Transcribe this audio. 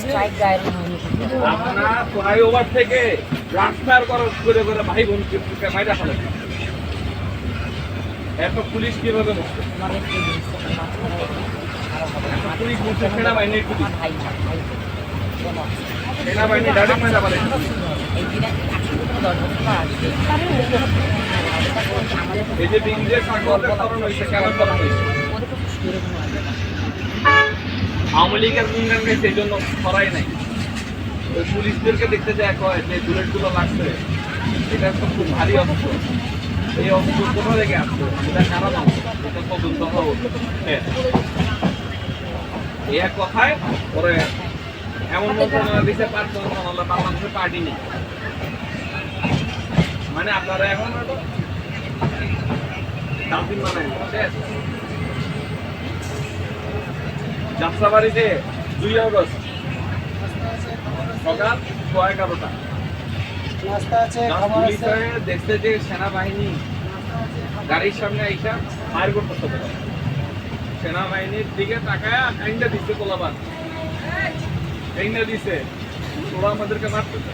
Strike কিন্তু আপনারা flyover থেকে ট্রান্সফার করে করে করে ভাই বোন মাইরা ফেলে এত পুলিশ কীভাবে। এত পুলিশ বসছে সেনাবাহিনীর পুলিশ? সেনাবাহিনী ডাইরেক্ট মাইরা ফেলে। এই যে সংকটের কারণ হয়েছে কেন কারণ হয়েছে? আওয়ামী লীগের গুন্ডানকে সেই জন্য সরাই নাই। ওই পুলিশদেরকে দেখতে যায় কয় যে বুলেটগুলো লাগছে। এটা তো খুব ভারী অস্ত্র এই অস্ত্র কোথা থেকে আসছে? এটা কারা মানছে এটা তদন্ত হওয়া। হ্যাঁ। এই এক কথায়, পরে এমন মন্ত্রণালয় দিচ্ছে পাঁচ মন্ত্রণালয় বাংলাদেশের পার্টি নেই। মানে আপনারা এখন বানায় শেষ যাত্রাবাড়িতে দুই আগস্ট। সকাল ছয় এগারোটা। দেখছে যে সেনাবাহিনী গাড়ির সামনে আইসা ফায়ার করতে। সেনাবাহিনীর দিকে তাকায় কাইন্ডা দিচ্ছে কোলাবান কাইন্ডা দিছে ওরা আমাদেরকে মারতেছে।